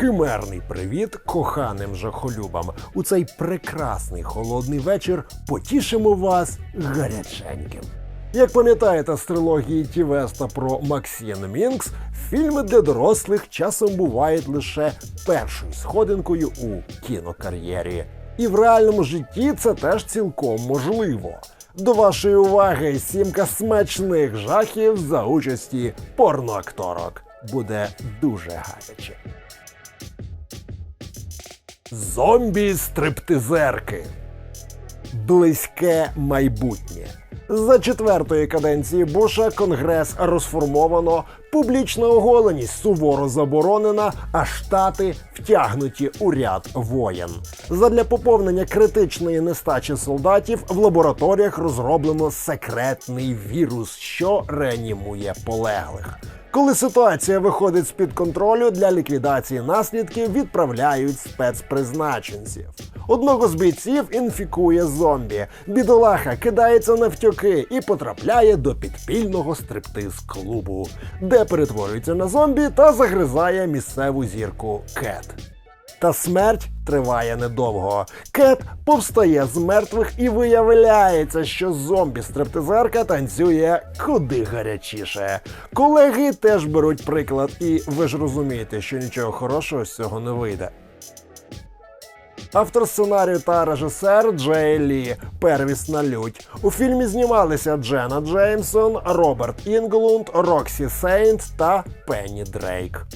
химерний привіт коханим жахолюбам. У цей прекрасний холодний вечір потішимо вас гаряченьким. Як пам'ятаєте з трилогії Тівеста про Максін Мінкс, фільми для дорослих часом бувають лише першою сходинкою у кінокар'єрі. І в реальному житті це теж цілком можливо. До вашої уваги сімка смачних жахів за участі порноакторок. Буде дуже гаряче. Зомбі-стриптизерки. Близьке майбутнє. За четвертої каденції Буша Конгрес розформовано, публічна оголеність суворо заборонена, а штати втягнуті у ряд воєн. Задля поповнення критичної нестачі солдатів в лабораторіях розроблено секретний вірус, що реанімує полеглих. Коли ситуація виходить з-під контролю, для ліквідації наслідків відправляють спецпризначенців. Одного з бійців інфікує зомбі. Бідолаха кидається навтьоки і потрапляє до підпільного стриптиз-клубу, де перетворюється на зомбі та загризає місцеву зірку Кет. Та смерть триває недовго. Кет повстає з мертвих і виявляється, що зомбі-стриптизерка танцює куди гарячіше. Колеги теж беруть приклад, і ви ж розумієте, що нічого хорошого з цього не вийде. Автор сценарію та режисер Джей Лі, первісна лють. У фільмі знімалися Джена Джеймсон, Роберт Інглунд, Роксі Сейнт та Пенні Дрейк.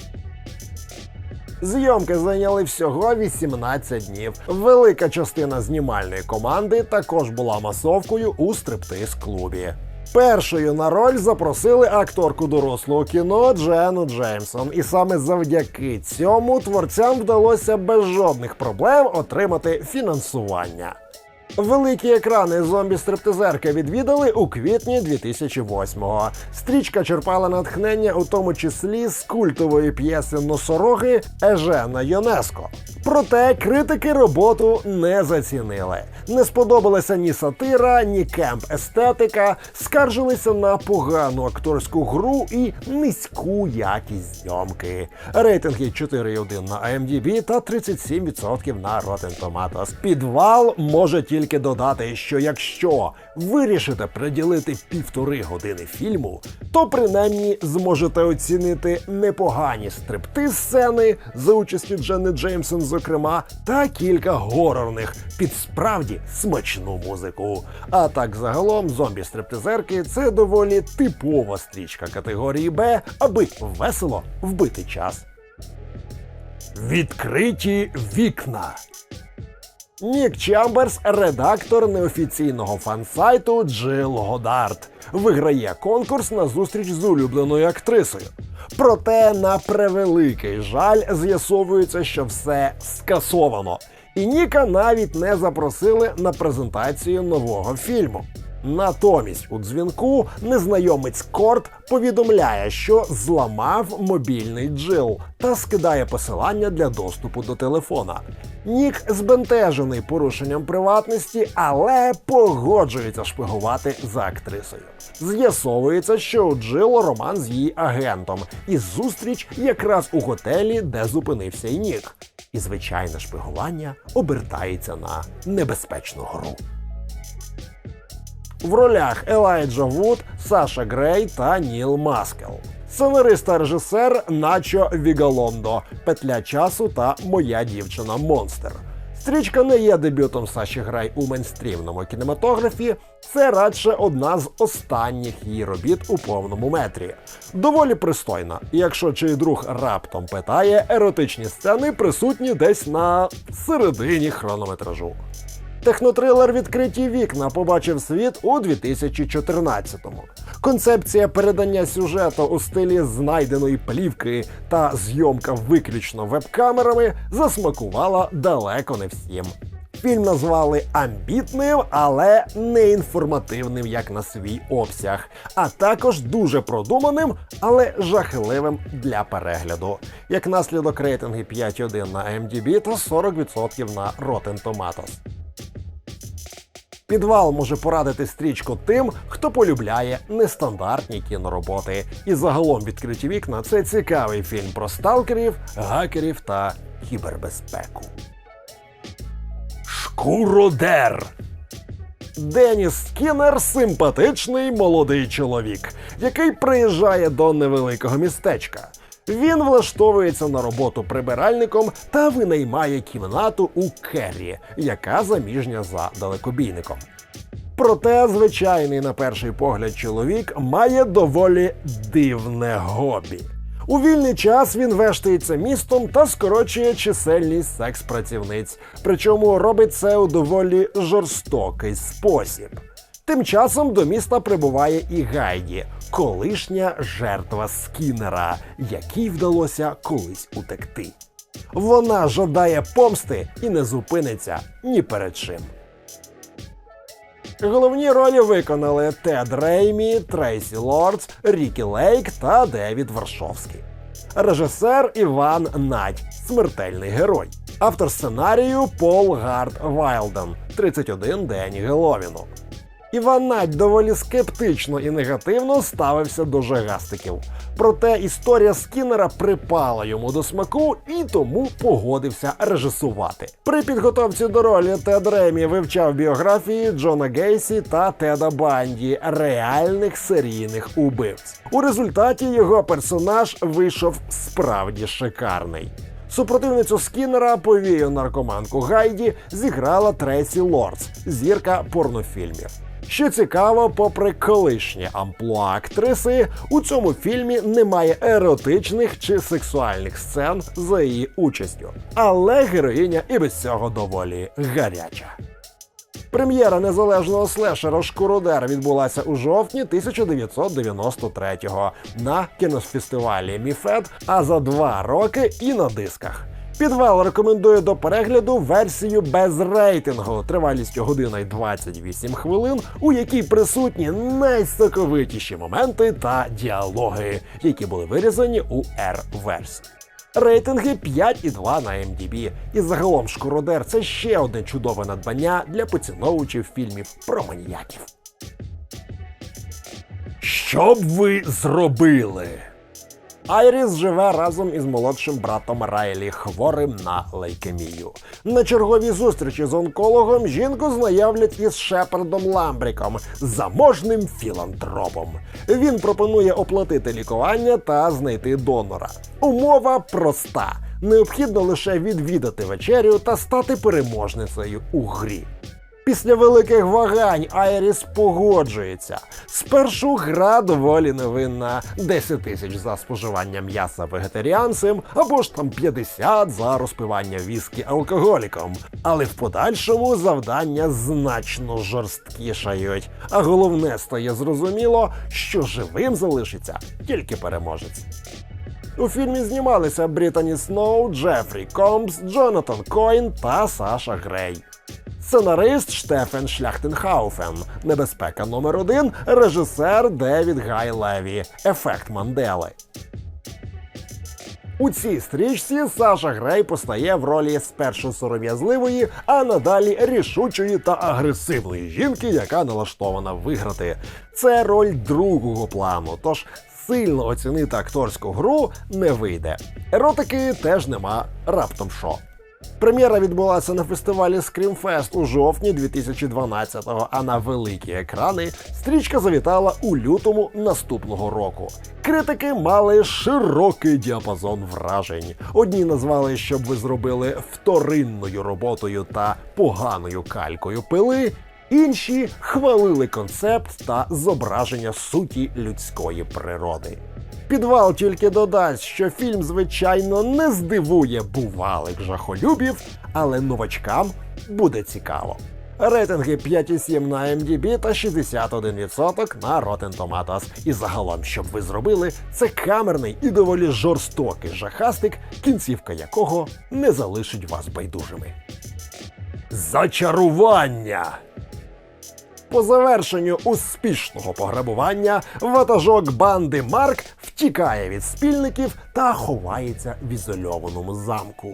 Зйомки зайняли всього 18 днів. Велика частина знімальної команди також була масовкою у стриптиз-клубі. Першою на роль запросили акторку дорослого кіно Джену Джеймсон, і саме завдяки цьому творцям вдалося без жодних проблем отримати фінансування. Великі екрани зомбі-стриптизерки відвідали у квітні 2008-го. Стрічка черпала натхнення у тому числі з культової п'єси носороги Ежена Йонеско. Проте критики роботу не зацінили. Не сподобалася ні сатира, ні кемп естетика, скаржилися на погану акторську гру і низьку якість зйомки. Рейтинги 4,1 на IMDb та 37% на Rotten Tomatoes. Підвал може тільки додати, що якщо вирішите приділити півтори години фільму, то принаймні зможете оцінити непогані стриптиз сцени за участю Дженни Джеймсон, зокрема, та кілька горорних під справді смачну музику. А так загалом зомбі-стриптизерки це доволі типова стрічка категорії Б, аби весело вбити час. Відкриті вікна. Нік Чамберс, редактор неофіційного фан-сайту Джил Годард, виграє конкурс на зустріч з улюбленою актрисою. Проте, на превеликий жаль, з'ясовується, що все скасовано. І Ніка навіть не запросили на презентацію нового фільму. Натомість у дзвінку незнайомець Корт повідомляє, що зламав мобільний джил та скидає посилання для доступу до телефона. Нік збентежений порушенням приватності, але погоджується шпигувати за актрисою. З'ясовується, що у Джил роман з її агентом, і зустріч якраз у готелі, де зупинився і Нік. І звичайне шпигування обертається на небезпечну гру. В ролях Елайджа Вуд, Саша Грей та Ніл Маскел. Сценарист та режисер Начо Вігалондо, Петля часу та Моя дівчина Монстер. Стрічка не є дебютом Саші Грай у мейнстрімному кінематографі. Це радше одна з останніх її робіт у повному метрі. Доволі пристойна. Якщо чий друг раптом питає, еротичні сцени присутні десь на середині хронометражу. Технотрилер Відкриті вікна побачив світ у 2014-му. Концепція передання сюжету у стилі знайденої плівки та зйомка виключно веб-камерами засмакувала далеко не всім. Фільм назвали амбітним, але не інформативним як на свій обсяг, а також дуже продуманим, але жахливим для перегляду. Як наслідок рейтинги 5.1 на MDB та 40% на Rotten Tomatoes. Підвал може порадити стрічку тим, хто полюбляє нестандартні кінороботи. І загалом відкриті вікна це цікавий фільм про сталкерів, гакерів та кібербезпеку. Шкуродер. Деніс Скіннер симпатичний молодий чоловік, який приїжджає до невеликого містечка. Він влаштовується на роботу прибиральником та винаймає кімнату у Керрі, яка заміжня за далекобійником. Проте звичайний на перший погляд чоловік має доволі дивне хобі. У вільний час він вештається містом та скорочує чисельність секс-працівниць, причому робить це у доволі жорстокий спосіб. Тим часом до міста прибуває і Гайді, колишня жертва Скіннера, якій вдалося колись утекти. Вона жадає помсти і не зупиниться ні перед чим. Головні ролі виконали Тед Реймі, Трейсі Лордс, Рікі Лейк та Девід Варшовський. Режисер Іван Надь, смертельний герой. Автор сценарію Пол Гард Вайлден, 31 день Геловіну. Іван доволі скептично і негативно ставився до жагастиків. Проте історія Скіннера припала йому до смаку і тому погодився режисувати. При підготовці до ролі Тед Ремі вивчав біографії Джона Гейсі та Теда Банді, реальних серійних убивць. У результаті його персонаж вийшов справді шикарний. Супротивницю Скіннера повію наркоманку Гайді зіграла Тресі Лордс, зірка порнофільмів. Що цікаво, попри колишнє амплуа актриси, у цьому фільмі немає еротичних чи сексуальних сцен за її участю. Але героїня і без цього доволі гаряча. Прем'єра незалежного слешера Шкуродер відбулася у жовтні 1993-го на кінофестивалі Міфед, а за два роки і на дисках. Підвал рекомендує до перегляду версію без рейтингу тривалістю година й 28 хвилин, у якій присутні найсоковитіші моменти та діалоги, які були вирізані у R-версії. Рейтинги 5,2 на MDB. І загалом Шкуродер це ще одне чудове надбання для поціновувачів фільмів про маніяків. Що б ви зробили? Айріс живе разом із молодшим братом Райлі, хворим на лейкемію. На черговій зустрічі з онкологом жінку знайомлять із Шепардом Ламбріком, заможним філантропом. Він пропонує оплатити лікування та знайти донора. Умова проста: необхідно лише відвідати вечерю та стати переможницею у грі. Після великих вагань Айріс погоджується. Спершу гра доволі невинна 10 тисяч за споживання м'яса вегетаріанцем або ж там 50 за розпивання віскі алкоголіком. Але в подальшому завдання значно жорсткішають. А головне стає зрозуміло, що живим залишиться тільки переможець. У фільмі знімалися Брітані Сноу, Джефрі Комбс, Джонатан Койн та Саша Грей. Сценарист Штефен Шляхтенхауфен, небезпека номер один, режисер Девід Гай Леві, ефект Мандели. У цій стрічці Саша Грей постає в ролі спершу сором'язливої, а надалі рішучої та агресивної жінки, яка налаштована виграти. Це роль другого плану, тож сильно оцінити акторську гру не вийде. Еротики теж нема раптом що. Прем'єра відбулася на фестивалі Screamfest у жовтні 2012-го, а на великі екрани стрічка завітала у лютому наступного року. Критики мали широкий діапазон вражень. Одні назвали, щоб ви зробили вторинною роботою та поганою калькою пили. Інші хвалили концепт та зображення суті людської природи. Підвал тільки додасть, що фільм, звичайно, не здивує бувалих жахолюбів, але новачкам буде цікаво. Рейтинги 5,7 на MDB та 61% на Rotten Tomatoes. І загалом, щоб ви зробили, це камерний і доволі жорстокий жахастик, кінцівка якого не залишить вас байдужими. Зачарування! По завершенню успішного пограбування ватажок банди Марк втікає від спільників та ховається в ізольованому замку.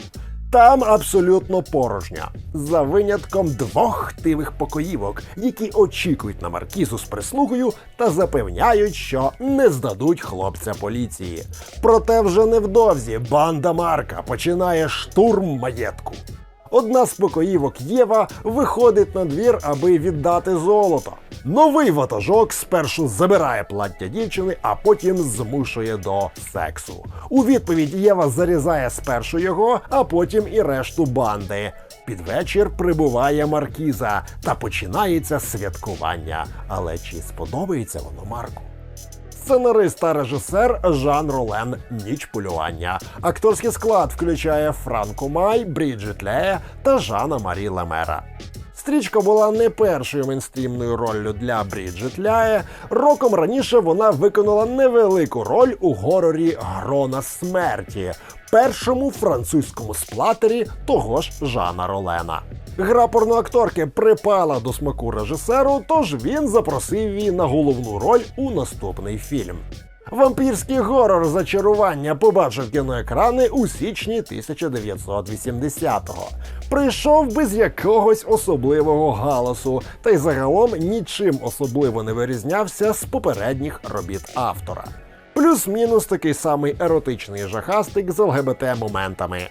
Там абсолютно порожня, за винятком двох хтивих покоївок, які очікують на маркізу з прислугою та запевняють, що не здадуть хлопця поліції. Проте вже невдовзі банда Марка починає штурм маєтку. Одна з покоївок Єва виходить на двір, аби віддати золото. Новий ватажок спершу забирає плаття дівчини, а потім змушує до сексу. У відповідь Єва зарізає спершу його, а потім і решту банди. Під вечір прибуває маркіза та починається святкування. Але чи сподобається воно Марку? Сценарист та режисер Жан Ролен Ніч полювання. Акторський склад включає Франко Май, Бріджит Лея та Жана Марі Лемера. Стрічка була не першою мейнстрімною роллю для Бріджит Ляє. Роком раніше вона виконала невелику роль у горорі Грона смерті, першому французькому сплатері того ж Жана Ролена. Гра порноакторки припала до смаку режисеру, тож він запросив її на головну роль у наступний фільм. Вампірський горор зачарування побачив кіноекрани у січні 1980-го. Прийшов без якогось особливого галасу, та й загалом нічим особливо не вирізнявся з попередніх робіт автора. Плюс-мінус такий самий еротичний жахастик з ЛГБТ-моментами.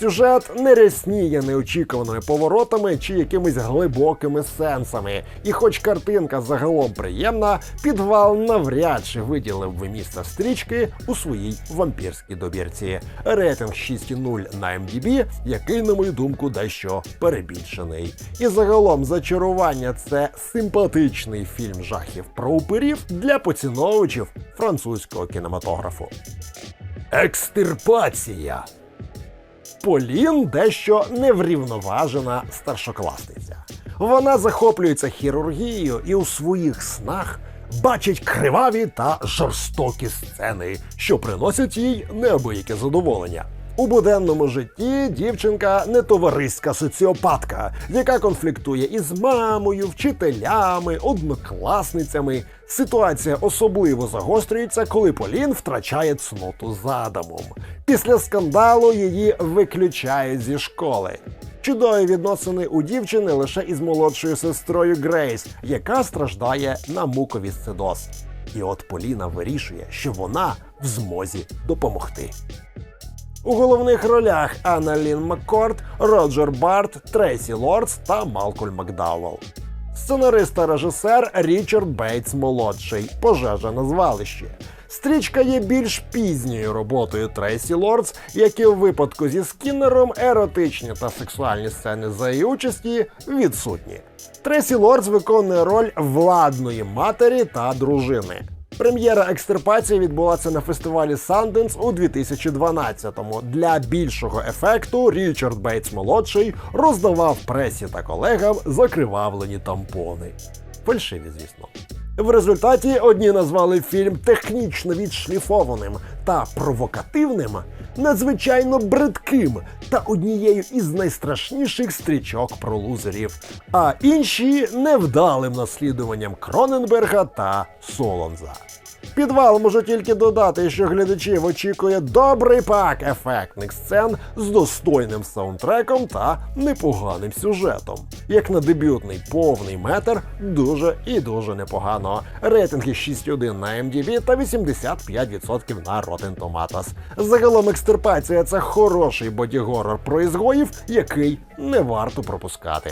Сюжет не рясніє неочікуваними поворотами чи якимись глибокими сенсами. І хоч картинка загалом приємна, підвал навряд чи виділив би місце стрічки у своїй вампірській добірці. Рейтинг 6,0 на MDB, який, на мою думку, дещо перебільшений. І загалом зачарування це симпатичний фільм жахів про упирів для поціновувачів французького кінематографу. Екстирпація. Полін дещо неврівноважена старшокласниця. Вона захоплюється хірургією і у своїх снах бачить криваві та жорстокі сцени, що приносять їй неабияке задоволення. У буденному житті дівчинка не товариська соціопатка, яка конфліктує із мамою, вчителями, однокласницями. Ситуація особливо загострюється, коли Полін втрачає цноту задумом. Після скандалу її виключають зі школи. Чудові відносини у дівчини лише із молодшою сестрою Грейс, яка страждає на муковісцидоз. І от Поліна вирішує, що вона в змозі допомогти. У головних ролях Анна Лін Маккорд, Роджер Барт, Трейсі Лордс та Малкольм Макдауелл. Сценарист та режисер Річард Бейтс молодший. Пожежа на звалищі. Стрічка є більш пізньою роботою Трейсі Лордс, як і у випадку зі Скіннером, еротичні та сексуальні сцени за її участі відсутні. Трейсі Лордс виконує роль владної матері та дружини. Прем'єра екстирпації відбулася на фестивалі Sundance у 2012-му. Для більшого ефекту Річард Бейтс молодший роздавав пресі та колегам закривавлені тампони. Фальшиві, звісно. В результаті одні назвали фільм технічно відшліфованим та провокативним, надзвичайно бридким та однією із найстрашніших стрічок про лузерів, а інші невдалим наслідуванням Кроненберга та Солонза. Підвал може тільки додати, що глядачів очікує добрий пак ефектних сцен з достойним саундтреком та непоганим сюжетом. Як на дебютний повний метр, дуже і дуже непогано. Рейтинги 6,1 на MDB та 85% на Rotten Tomatoes. Загалом екстирпація це хороший бодігорор про ізгоїв, який не варто пропускати.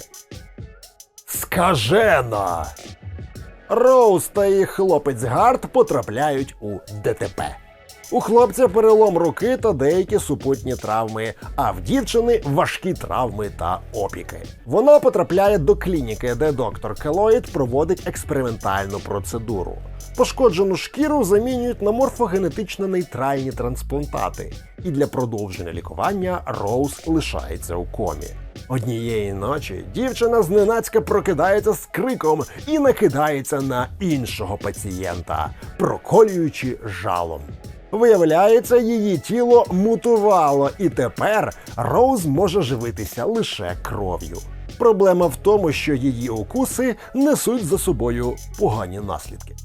Скажена! Роуз та її хлопець Гард потрапляють у ДТП. У хлопця перелом руки та деякі супутні травми, а в дівчини важкі травми та опіки. Вона потрапляє до клініки, де доктор Келоїд проводить експериментальну процедуру. Пошкоджену шкіру замінюють на морфогенетично нейтральні трансплантати, і для продовження лікування Роуз лишається у комі. Однієї ночі дівчина зненацька прокидається з криком і накидається на іншого пацієнта, проколюючи жалом. Виявляється, її тіло мутувало, і тепер Роуз може живитися лише кров'ю. Проблема в тому, що її укуси несуть за собою погані наслідки.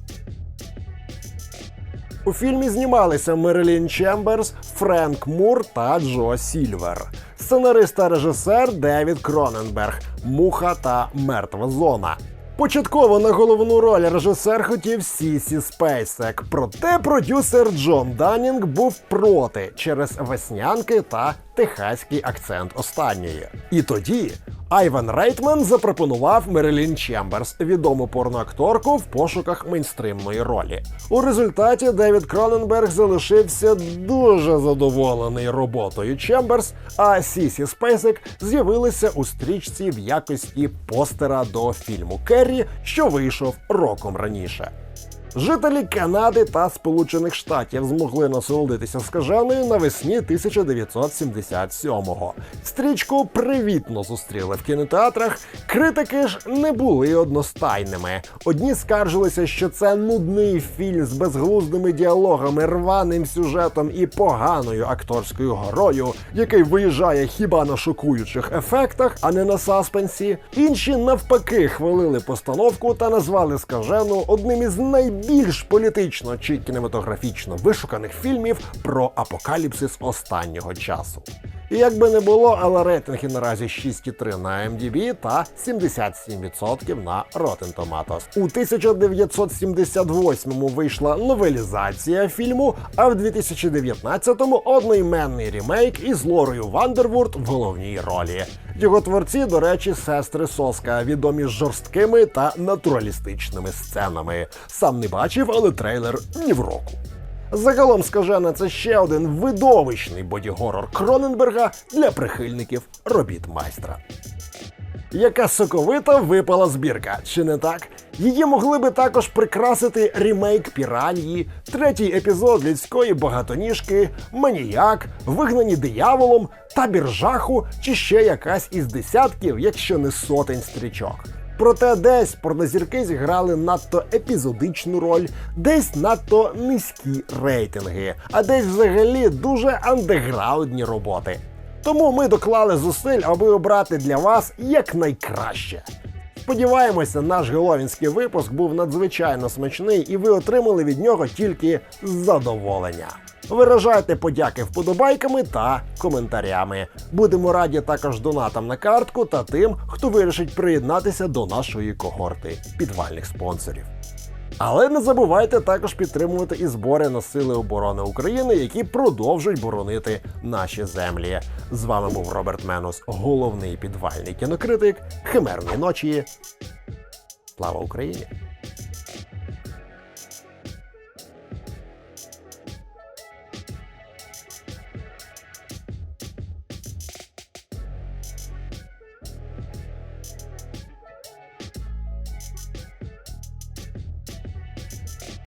У фільмі знімалися Мерилін Чемберс, Френк Мур та Джо Сільвер. сценарист та режисер Девід Кроненберг, Муха та Мертва зона. Початково на головну роль режисер хотів Сісі Спейсек, проте продюсер Джон Данінг був проти через веснянки та техаський акцент останньої. І тоді Айван Рейтман запропонував Мерилін Чемберс, відому порноакторку в пошуках мейнстримної ролі. У результаті Девід Кроненберг залишився дуже задоволений роботою Чемберс, а Сісі Спейсек з'явилася у стрічці в якості постера до фільму Керрі, що вийшов роком раніше. Жителі Канади та Сполучених Штатів змогли насолодитися скаженою навесні 1977-го. Стрічку привітно зустріли в кінотеатрах. Критики ж не були одностайними. Одні скаржилися, що це нудний фільм з безглуздими діалогами, рваним сюжетом і поганою акторською грою, який виїжджає хіба на шокуючих ефектах, а не на саспенсі. Інші навпаки хвалили постановку та назвали скажену одним із найбільш політично чи кінематографічно вишуканих фільмів про апокаліпсис останнього часу. І як не було, але рейтинги наразі 6,3 на MDB та 77% на Rotten Tomatoes. У 1978-му вийшла новелізація фільму, а в 2019-му одноіменний ремейк із Лорою Вандервурд в головній ролі. Його творці, до речі, сестри Соска, відомі жорсткими та натуралістичними сценами. Сам не бачив, але трейлер ні в року. Загалом скажена це ще один видовищний бодігорор Кроненберга для прихильників робіт майстра. Яка соковита випала збірка, чи не так? Її могли би також прикрасити ремейк піранії, третій епізод людської багатоніжки, маніяк, вигнані дияволом, табір жаху чи ще якась із десятків, якщо не сотень стрічок. Проте десь порнозірки зіграли надто епізодичну роль, десь надто низькі рейтинги, а десь взагалі дуже андеграундні роботи. Тому ми доклали зусиль, аби обрати для вас якнайкраще. Сподіваємося, наш головінський випуск був надзвичайно смачний, і ви отримали від нього тільки задоволення. Виражайте подяки вподобайками та коментарями. Будемо раді також донатам на картку та тим, хто вирішить приєднатися до нашої когорти підвальних спонсорів. Але не забувайте також підтримувати і збори на Сили оборони України, які продовжують боронити наші землі. З вами був Роберт Менус, головний підвальний кінокритик. Химерної ночі. Слава Україні!